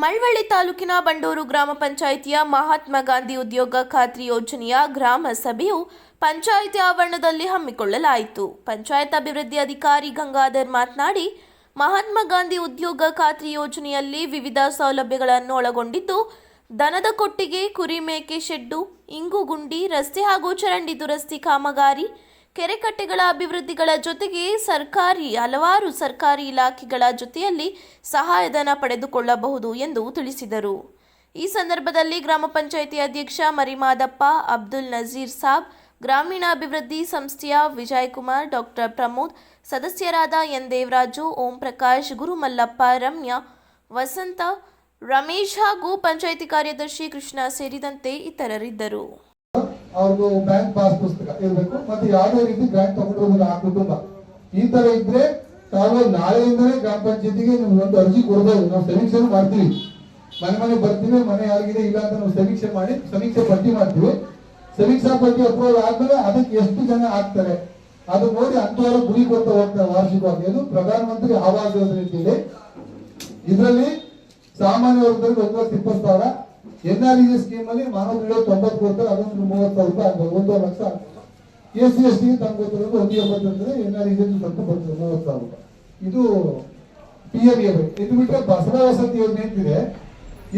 ಮಳವಳ್ಳಿ ತಾಲೂಕಿನ ಬಂಡೂರು ಗ್ರಾಮ ಪಂಚಾಯಿತಿಯ ಮಹಾತ್ಮ ಗಾಂಧಿ ಉದ್ಯೋಗ ಖಾತ್ರಿ ಯೋಜನೆಯ ಗ್ರಾಮ ಸಭೆಯು ಪಂಚಾಯಿತಿ ಆವರಣದಲ್ಲಿ ಹಮ್ಮಿಕೊಳ್ಳಲಾಯಿತು. ಪಂಚಾಯತ್ ಅಭಿವೃದ್ಧಿ ಅಧಿಕಾರಿ ಗಂಗಾಧರ್ ಮಾತನಾಡಿ, ಮಹಾತ್ಮ ಗಾಂಧಿ ಉದ್ಯೋಗ ಖಾತ್ರಿ ಯೋಜನೆಯಲ್ಲಿ ವಿವಿಧ ಸೌಲಭ್ಯಗಳನ್ನು ಒಳಗೊಂಡಿದ್ದು, ದನದ ಕೊಟ್ಟಿಗೆ, ಕುರಿ ಮೇಕೆ ಶೆಡ್ಡು, ಇಂಗು ಗುಂಡಿ, ರಸ್ತೆ ಹಾಗೂ ಚರಂಡಿ ದುರಸ್ತಿ ಕಾಮಗಾರಿ ಕೆರೆಕಟ್ಟೆಗಳ ಅಭಿವೃದ್ಧಿಗಳ ಜೊತೆಗೆ ಸರ್ಕಾರಿ, ಹಲವಾರು ಸರ್ಕಾರಿ ಇಲಾಖೆಗಳ ಜೊತೆಯಲ್ಲಿ ಸಹಾಯಧನ ಪಡೆದುಕೊಳ್ಳಬಹುದು ಎಂದು ತಿಳಿಸಿದರು. ಈ ಸಂದರ್ಭದಲ್ಲಿ ಗ್ರಾಮ ಪಂಚಾಯಿತಿ ಅಧ್ಯಕ್ಷ ಮರಿಮಾದಪ್ಪ, ಅಬ್ದುಲ್ ನಜೀರ್ ಸಾಬ್, ಗ್ರಾಮೀಣಾಭಿವೃದ್ಧಿ ಸಂಸ್ಥೆಯ ವಿಜಯಕುಮಾರ್ ಡಾಕ್ಟರ್ ಪ್ರಮೋದ್, ಸದಸ್ಯರಾದ ಎನ್. ದೇವರಾಜು, ಓಂ ಪ್ರಕಾಶ್, ಗುರುಮಲ್ಲಪ್ಪ, ರಮ್ಯಾ, ವಸಂತ, ರಮೇಶ್ ಹಾಗೂ ಪಂಚಾಯಿತಿ ಕಾರ್ಯದರ್ಶಿ ಕೃಷ್ಣ ಸೇರಿದಂತೆ ಇತರರಿದ್ದರು. ಅವ್ರದ್ದು ಬ್ಯಾಂಕ್ ಪಾಸ್ ಪುಸ್ತಕ ಇರ್ಬೇಕು. ಮತ್ತೆ ಯಾವುದೇ ರೀತಿ ಗ್ರಾಂಟ್ ತಗೊಂಡಿರೋದಿಲ್ಲ ಆ ಕುಟುಂಬ. ಈ ತರ ಇದ್ರೆ ತಾವು ನಾಳೆಯಿಂದಲೇ ಗ್ರಾಮ ಪಂಚಾಯತಿಗೆ ಒಂದು ಅರ್ಜಿ ಕೊಡ್ಬೋದು. ನಾವು ಸಮೀಕ್ಷೆ ಮಾಡ್ತೀವಿ. ಮನೆ ಮನೆ ಬರ್ತೀವಿ, ಮನೆ ಯಾರಿಗಿದೆ ಇಲ್ಲ ಅಂತ ನಾವು ಸಮೀಕ್ಷೆ ಮಾಡಿ, ಸಮೀಕ್ಷೆ ಪಟ್ಟಿ ಮಾಡ್ತೀವಿ. ಸಮೀಕ್ಷಾ ಪಟ್ಟಿ ಅಪ್ರೂವಲ್ ಆದ್ಮೇಲೆ ಅದಕ್ಕೆ ಎಷ್ಟು ಜನ ಆಗ್ತಾರೆ? ಅದು ನೋಡಿ ಅಂತವರು ಗುರಿ ಕೊಡ್ತಾ ಹೋಗ್ತಾರೆ ವಾರ್ಷಿಕವಾಗಿ. ಅದು ಪ್ರಧಾನ ಮಂತ್ರಿ ಆವಾಸ್ ಯೋಜನೆ ಇದರಲ್ಲಿ ಸಾಮಾನ್ಯ ವರ್ಗದಲ್ಲಿ ಒಂದು ಲಕ್ಷ ಇಪ್ಪತ್ತು ಸಾವಿರ ಎನ್ ಆರ್ ಇ ಸ್ಕೀಮ್ ಅಲ್ಲಿ ಮಾನವ ತೊಂಬತ್ತು ಕೊಡ್ತಾರೆ ಅದೊಂದು ಮೂವತ್ತು ಸಾವಿರ ರೂಪಾಯಿ ಒಂದೂವರೆ lakh. S C S T ತಮ್ಗೆ ಗೊತ್ತಿರೋದು ಒಂದು ಎಂಬತ್ತು ಅಂದ್ರೆ ಎನ್ ಆರ್ ಇ ಸ್ವಲ್ಪ ಬರ್ತದೆ ಮೂವತ್ತು ಸಾವಿರ ರೂಪಾಯಿ. ಇದು ಪಿ ಎಂ ಎ ಇದು ಬಿಟ್ಟರೆ ಬಸವ ವಸತಿ ಯೋಜನೆ ಅಂತಿದೆ.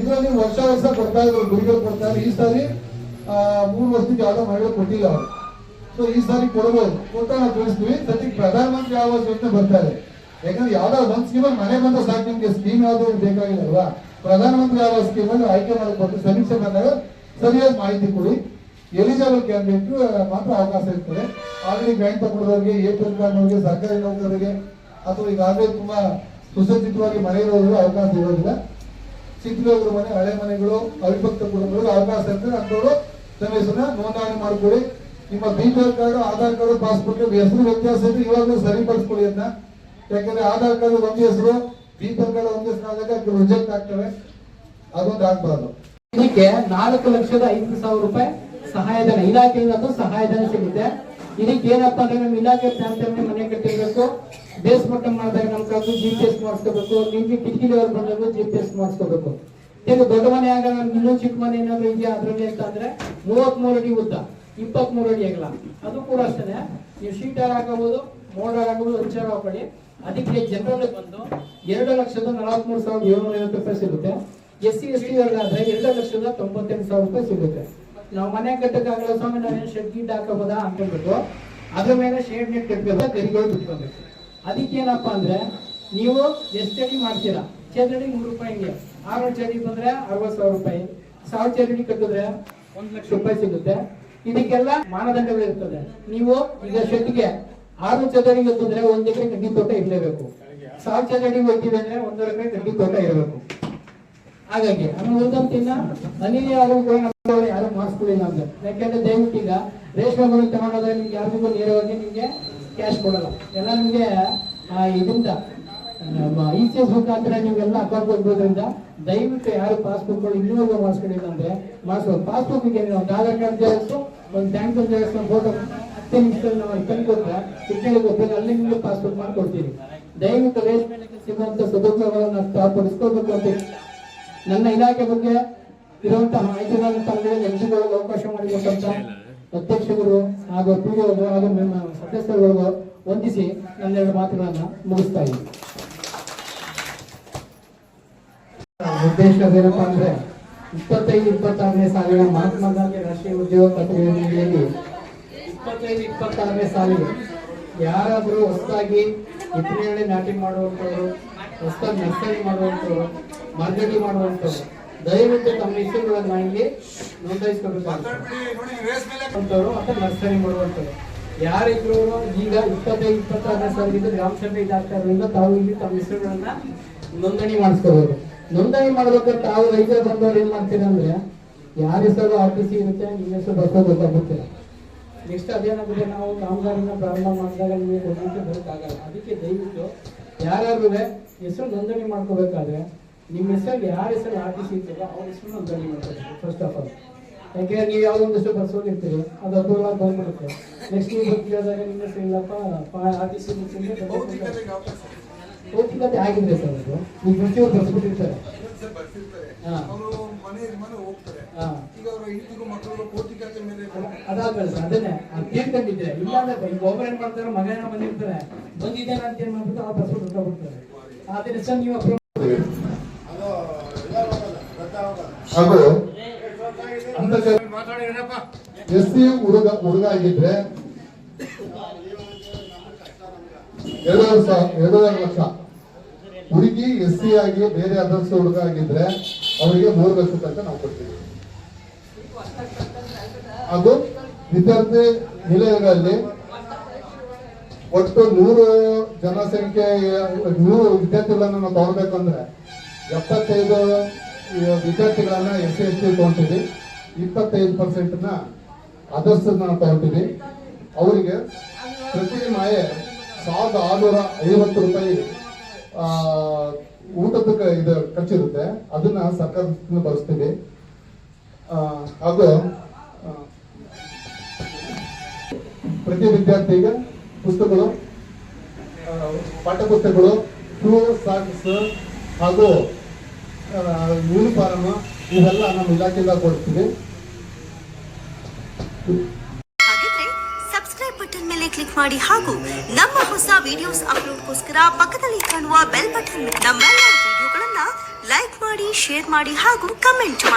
ಇದರಲ್ಲಿ ವರ್ಷ ವರ್ಷ ಕೊಡ್ತಾ ಇದ್ರು, ಗುರಿಗಳು ಕೊಡ್ತಾ ಇದ್ರು. ಈ ಸಾರಿ ಮೂರು ವರ್ಷಕ್ಕೆ ಯಾವ್ದೋ ಮಹಿಳೆ ಕೊಟ್ಟಿಲ್ಲ ಅವರು. ಸೊ ಈ ಸಾರಿ ಕೊಡಬಹುದು ಕೊಟ್ಟ ನಾವು ತಿಳಿಸ್ತೀವಿ. ಸದ್ಯಕ್ಕೆ ಪ್ರಧಾನಮಂತ್ರಿ ಆವಾಸ್ ಯೋಜನೆ ಬರ್ತಾರೆ ಯಾಕಂದ್ರೆ ಯಾವ್ದಾದ್ರು ಒಂದ್ ಸ್ಕೀಮ್ ಮನೆ ಬಂದ ಸಾಕು, ನಿಮ್ಗೆ ಸ್ಕೀಮ್ ಯಾವ್ದು ಬೇಕಾಗಿಲ್ಲ ಅಲ್ವಾ? ಪ್ರಧಾನ ಮಂತ್ರಿ ಆವಾಸ್ ಸ್ಕೀಮ್ ಅಲ್ಲಿ ಆಯ್ಕೆ ಮಾಡಿಕೊಟ್ಟು ಸಮೀಕ್ಷೆ ಬಂದಾಗ ಸರಿಯಾದ ಮಾಹಿತಿ ಕೊಡಿ. ಎಲಿಜಿಬಲ್ ಕ್ಯಾಂಡಿಡೇಟ್ ಮಾತ್ರ ಅವಕಾಶ ಇರ್ತದೆ. ಆಲ್ರೆಡಿ ಬ್ಯಾಂಕ್ ತಗೊಂಡವ್ರಿಗೆ ಎ ಪಿ ಎಲ್ ಕಾರ್ಡ್ನವ್ರಿಗೆ ಸರ್ಕಾರಿ ನೌಕರರಿಗೆ, ಅಥವಾ ಈಗಾಗಲೇ ತುಂಬಾ ಸುಸಜ್ಜಿತವಾಗಿ ಮನೆ ಇರೋರಿಗೆ ಅವಕಾಶ ಇರೋದಿಲ್ಲ. ಚಿಕ್ಕದವ್ರ ಮನೆ, ಹಳೆ ಮನೆಗಳು, ಅವಿಭಕ್ತ ಕುಟುಂಬಗಳು ಅವಕಾಶ ಇರ್ತದೆ. ಅಂತವರು ತಮ್ಮ ಹೆಸರನ್ನ ನೋಂದಣಿ ಮಾಡ್ಕೊಳ್ಳಿ. ನಿಮ್ಮ B P L card Aadhaar card passbook ಹೆಸರು ವ್ಯತ್ಯಾಸ ಇದ್ರೆ ಇವಾಗಲೂ ಸರಿಪಡಿಸ್ಕೊಳ್ಳಿ ಅಂತ ಯಾಕಂದ್ರೆ ಆಧಾರ್ ಕಾರ್ಡ್ ಒಂದು ಹೆಸರು ಎಲ್ ಒಂದು ಸ್ಥಾನಕ್ಕೆ ಪ್ರೊಜೆಕ್ಟ್ ಆಗ್ತವೆ. ಅದೊಂದು ಆಗ್ಬಾರ್ದು. ಇದಕ್ಕೆ ನಾಲ್ಕು ಲಕ್ಷದ ಐದು ಸಾವಿರ ರೂಪಾಯಿ ಸಹಾಯಧನ, ಇಲಾಖೆಯಿಂದ ಸಹಾಯಧನ ಸಿಗುತ್ತೆ. ಇದಕ್ಕೆ ಏನಪ್ಪ ಅಂದ್ರೆ ನಮ್ಮ ಇಲಾಖೆ ಪ್ರಾಂತ್ಯದಲ್ಲಿ ಮನೆ ಕಟ್ಟಿರ್ಬೇಕು. ಬೇಸ್ ಮಟ್ಟ ಮಾಡಿದಾಗ ನಮ್ ಕಾಲದ್ದು ಜಿ ಪಿ ಎಸ್ ಮಾಡಿಸ್ಕೋಬೇಕು. ನಿಮ್ಗೆ ಕಿಟಕಿ ಲೆವೆಲ್ ಬಂದಾಗ ಜಿ ಪಿ ಎಸ್ ಮಾಡಿಸ್ಕೋಬೇಕು. ಈಗ ದೊಡ್ಡ ಮನೆ ಆಗ ಇನ್ನೂ ಚಿಕ್ಕ ಮನೆ ಏನಾದ್ರು ಇದೆಯಾ ಅದ್ರಲ್ಲಿ ಅಂತ ಅಂದ್ರೆ ಮೂವತ್ ಮೂರು ಅಡಿ ಉದ್ದ ಇಪ್ಪತ್ತ್ ಮೂರು ಅಡಿ ಆಗಲ್ಲ ಅದು ಕೂಡ ಅಷ್ಟೇ. ನೀವು ಶೀಟರ್ ಹಾಕಬಹುದು ಮೋಡರ್ ಹಾಕಬಹುದು ಹಂಚರ್ ಹಾಕೊಳ್ಳಿ ಅದಕ್ಕೆ ಜನರಲ್ ಬಂದು ಎರಡು ಲಕ್ಷದ ನಲವತ್ಮೂರು ಸಾವಿರದ ಏಳ್ನೂರ ಐವತ್ತು ರೂಪಾಯಿ ಸಿಗುತ್ತೆ. ಎಸ್ ಸಿ ಎಸ್ ಟಿ ಆದ್ರೆ ಎರಡು ಲಕ್ಷದ ತೊಂಬತ್ತೆಂಟು ಸಾವಿರ ರೂಪಾಯಿ ಸಿಗುತ್ತೆ. ನಾವು ಮನೆ ಕಟ್ಟಕ್ಕಾಗಲ್ಲ ಸ್ವಾಮಿ, ನಾವೇನು ಶೆಡ್ ಗಿಡ್ ಹಾಕಬಹುದಾ ಅನ್ಕೊಂಡ್ಬಿಟ್ಟು ಅದ್ರ ಮೇಲೆ ಶೇಡ್ ನೆಟ್ ಕಟ್ಬೇಕು ತೆರಿಗೆಗಳು ಬಿಟ್ಕೊಬೇಕು. ಅದಕ್ಕೇನಪ್ಪ ಅಂದ್ರೆ ನೀವು ಎಷ್ಟು ಮಾಡ್ತೀರಾ? ಚದಡಿ ಮೂರು ರೂಪಾಯಿ ಹಿಂಗೆ. ಆರು ಚಡಿ ಬಂದ್ರೆ ಅರವತ್ತು ಸಾವಿರ ರೂಪಾಯಿ. ಸಾವಿರ ಚದಡಿ ಕಟ್ಟಿದ್ರೆ ಒಂದ್ ಲಕ್ಷ ರೂಪಾಯಿ ಸಿಗುತ್ತೆ. ಇದಕ್ಕೆಲ್ಲ ಮಾನದಂಡಗಳು ಇರ್ತದೆ ನೀವು ಈಗ ಶೆಡ್ಗೆ ಆರು ಚದರಿ ಬಂದ್ರೆ ಒಂದ್ ಎಕರೆ ಕಡ್ಡಿ ತೋಟ ಇರಲೇಬೇಕು. ಸಾವಿರ ಚದರಿ ಹೋಗ್ತಿದೆ ಅಂದ್ರೆ ಒಂದೂವರೆ ಎಕರೆ ಕಡ್ಡಿ ತೋಟ ಇರಬೇಕು. ಹಾಗಾಗಿ ಉಳಿದಂತಿನ್ನ ಅನಿಲ ಆರೋಗ್ಯ ಯಾರು ಮಾಡಿಸ್ಕೊಳ್ಳಿಲ್ಲ ಅಂದ್ರೆ. ಯಾಕೆಂದ್ರೆ ದಯವಿಟ್ಟು ಈಗ ರೇಷ್ಮೆ ಗುಣ ತಗೊಂಡೋದ್ರೆ ನಿಮ್ಗೆ ಯಾರಿಗೂ ನೇರವಾಗಿ ನಿಮ್ಗೆ ಕ್ಯಾಶ್ ಕೊಡಲ್ಲ. ಎಲ್ಲ ನಿಮ್ಗೆ ಇದರಿಂದ ಇ ಸಿ ಎಸ್ ಮುಖಾಂತರ ನೀವೆಲ್ಲ ಅಕೌಂಟ್ ಕೊಡ್ಬೋದ್ರಿಂದ ದಯವಿಟ್ಟು ಯಾರು ಪಾಸ್ಬುಕ್ ಇನ್ನೂ ಮಾಡಿಸ್ಕೊಂಡಿಲ್ಲ ಅಂದ್ರೆ ಮಾಡಿಸ್ಬೋದು ಪಾಸ್ಬುಕ್ ನೀವು ಆಧಾರ್ ಕಾರ್ಡ್ ಜೆರಾಕ್ಸ್ ಒಂದು ಬ್ಯಾಂಕ್ ಜೆರಾಕ್ಸ್ ಫೋಟೋ ನಿಮಿಷದಲ್ಲಿ ನಾವು ತಂದು ಕೊಟ್ರೆ ಸಿಗ್ನಲ್ ಗೊತ್ತಿಲ್ಲ ಅಲ್ಲಿ ನಿಮ್ಗೆ ಪಾಸ್ಪೋರ್ಟ್ ಮಾಡ್ಕೊಡ್ತೀನಿ. ದಯವಿಟ್ಟು ರೇಷ್ಮೆ ಸಿಗುವಂತ ಸದುಪಯೋಗಗಳನ್ನು ತಾವು ಪಡಿಸ್ಕೋಬೇಕು ಅಂತ ನನ್ನ ಇಲಾಖೆ ಬಗ್ಗೆ ಇರುವಂತಹ ಮಾಹಿತಿಗಳನ್ನು ತಮಗೆ ಎನ್ಜಿಗಳಿಗೆ ಅವಕಾಶ ಮಾಡಿಕೊಟ್ಟಂತ ಅಧ್ಯಕ್ಷರು ಹಾಗೂ ಪಿಡಿಒಗಳು ಹಾಗೂ ನಿಮ್ಮ ಸದಸ್ಯರುಗಳಿಗೂ ವಂದಿಸಿ ನನ್ನೆರಡು ಮಾತುಗಳನ್ನ ಮುಗಿಸ್ತಾ ಇದ್ದೀನಿ. ಉದ್ದೇಶ ಏನಪ್ಪಾ ಅಂದ್ರೆ ಇಪ್ಪತ್ತೈದು, ಇಪ್ಪತ್ತಾರನೇ ಸಾಲಿನ ಮಹಾತ್ಮ ಗಾಂಧಿ ರಾಷ್ಟ್ರೀಯ ಉದ್ಯೋಗ ಯೋಜನೆಯಲ್ಲಿ ಇಪ್ಪತ್ತೈದು, ಇಪ್ಪತ್ತಾರನೇ ಸಾಲಿಗೆ. ಯಾರಾದರೂ ಹೊಸದಾಗಿ ಇತರೆ ನಾಟಿ ಮಾಡುವಂಥವ್ರು, ಹೊಸದಾಗಿ ನರ್ಸರಿ ಮಾಡುವಂಥವ್ರು ಮಾರ್ಕೆಟಿ ಮಾಡುವಂಥವ್ರು, ದಯವಿಟ್ಟು ತಮ್ಮ ಹೆಸರುಗಳನ್ನು ಇಲ್ಲಿ ನೋಂದಾಯಿಸ್ಕೊಳ್ಬೇಕಾಗ್ತದೆ ಅಥವಾ ನರ್ಸರಿ ಮಾಡುವಂಥವ್ರು. ಯಾರಿದ್ರು ಈಗ ಇಪ್ಪತ್ತೈದು, ಇಪ್ಪತ್ತಾರನೇ ಸಾಲಿಗೆ ಗ್ರಾಮ ಸಭೆ ಇದಾಗ್ತಾ ಇರೋದ್ರಿಂದ ತಾವು ಇಲ್ಲಿ ತಮ್ಮ ಹೆಸರುಗಳನ್ನ ನೋಂದಣಿ ಮಾಡಿಸ್ಕೋಬಹುದು ನೋಂದಣಿ ಮಾಡ್ಬೇಕಾದ್ರೆ ತಾವು ರೈತರು ಬಂದವ್ರು ಏನ್ ಮಾಡ್ತೀರಾ ಅಂದ್ರೆ ಯಾರ ಹೆಸರು ಸಿ ಇರುತ್ತೆ ನಿಮ್ಮ ಹೆಸರು ಬರ್ಕೋ ಗೊತ್ತಾಗುತ್ತಿಲ್ಲ ನೆಕ್ಸ್ಟ್ ಅದೇನಾಗುತ್ತೆ ನಾವು ಕಾಮಗಾರಿನ ಪ್ರಾರಂಭ ಮಾಡಿದಾಗ ನಿಮಗೆ ಕೊಡಲಿಕ್ಕೆ ಬರೋಕ್ಕಾಗಲ್ಲ. ಅದಕ್ಕೆ ದಯವಿಟ್ಟು ಯಾರ್ಯಾರು ಹೆಸರು ನೋಂದಣಿ ಮಾಡ್ಕೋಬೇಕಾದ್ರೆ ನಿಮ್ಮ ಹೆಸರಲ್ಲಿ ಯಾರ ಹೆಸರು ಆರ್ ಟಿ ಸಿ ಇರ್ತದೋ ಅವ್ರ ಹೆಸರು ನೋಂದಣಿ ಮಾಡ್ಕೋಬೇಕು ಫಸ್ಟ್ ಆಫ್ ಆಲ್ ಯಾಕೆಂದ್ರೆ ನೀವು ಯಾವುದೋ ಒಂದಷ್ಟು ಬರ್ಸೋಗಿರ್ತೀರಿ ಅದು ಅಪೂರ್ವ ಬಂದ್ಬಿಡುತ್ತೆ. ನೆಕ್ಸ್ಟ್ ನೀವು ಬಂದು ಕೇಳಿದಾಗ ನಿಮ್ಮ ಹೆಸರು ಇಲ್ಲಪ್ಪ ಆರ್ ಟಿ ಸಿ ಭೌತಿಕತೆ ಆಗಿದೆ ಸರ್ ಅದು. ನೀವು ಪ್ರತಿಯೊಬ್ಬರು ಬರ್ಸ್ಬಿಟ್ಟಿರ್ತಾರೆ. ಅವರು ಮನೆ ಹೋಗ್ತಾರೆ. ಹಾ. ಈಗ ಅವರ ಹೆಂಡತಿಗೂ ಮಕ್ಕಳು ಕೋಟಿಕಾತೆ ಮೇಲೆ ಅದಾದ್ಮೇಲೆ ಅದನ್ನೇ. ಆ ಅದ್ ಇಲ್ಲ ಇಲ್ಲಾಂದ್ರೆ ಈಗ ಒಬ್ಬರು ಏನ್ ಮಾಡ್ತಾರೆ ಮಗ ಏನೋ ಬಂದಿರ್ತಾರೆ ಬಂದಿದ್ದೇನೆ ಅಂತ ಏನ್ ಮಾಡ್ಬಿಟ್ಟು ಆ ಬಸ್ ಬಿಡ್ತಾರೆ ಆದ್ರೆ ಸರ್ ನೀವು ಎಸ್ ಸಿ ಹುಡುಗ ಹುಡುಗ ಆಗಿದ್ರೆ ಎರಡೂವರೆ ಸಾವಿರ ಎರಡೂವರೆ ಲಕ್ಷ. ಹುಡುಗಿ ಎಸ್ ಸಿ ಆಗಿ ಬೇರೆ ಅದರ್ಸ್ ಹುಡುಗ ಆಗಿದ್ರೆ ಅವರಿಗೆ ಮೂರು ಲಕ್ಷ ತನಕ ನಾವು ಕೊಡ್ತೀವಿ. ಹಾಗೂ ವಿದ್ಯಾರ್ಥಿ ನಿಲಯಗಳಲ್ಲಿ ಒಟ್ಟು ನೂರು ಜನಸಂಖ್ಯೆ ನೂರು ವಿದ್ಯಾರ್ಥಿಗಳನ್ನ ನಾವು ತಗೋಬೇಕಂದ್ರೆ ಎಪ್ಪತ್ತೈದು ವಿದ್ಯಾರ್ಥಿಗಳನ್ನ ಎಸ್ ಸಿ ಎಸ್ ಟಿ ತಗೊಂತೀವಿ ಇಪ್ಪತ್ತೈದು ಪರ್ಸೆಂಟ್ನ ಅದರ್ಸ್ ತಗೊಂತೀವಿ ಅವರಿಗೆ ಪ್ರತಿ ಮಾಯೆ ಸಾವಿರದ ಆರುನೂರ ಐವತ್ತು ರೂಪಾಯಿ ಊಟದ ಇದು ಖರ್ಚಿರುತ್ತೆ. ಅದನ್ನ ಸರ್ಕಾರದಿಂದ ಭರಿಸ್ತೀವಿ. ಆ, ಹಾಗೂ ಪ್ರತಿ ವಿದ್ಯಾರ್ಥಿಗೆ ಪುಸ್ತಕಗಳು ಪಾಠ ಪುಸ್ತಕಗಳು ಶೂ ಸಾಕ್ಸ್ ಹಾಗೂ ಯೂನಿಫಾರ್ಮ್ ಇವೆಲ್ಲ ನಮ್ಮ ಇಲಾಖೆಯಿಂದ ಕೊಡ್ತೀವಿ. ಮೇಲೆ ಕ್ಲಿಕ್ ಮಾಡಿ ಹಾಗೂ ನಮ್ಮ ಹೊಸ ವಿಡಿಯೋಸ್ ಅಪ್ಲೋಡ್ಗೋಸ್ಕರ ಪಕ್ಕದಲ್ಲಿ ಕಾಣುವ ಬೆಲ್ ಬಟನ್ ನಮ್ಮೆಲ್ಲ ವಿಡಿಯೋಗಳನ್ನ ಲೈಕ್ ಮಾಡಿ ಶೇರ್ ಮಾಡಿ ಹಾಗೂ ಕಮೆಂಟ್ ಮಾಡಿ.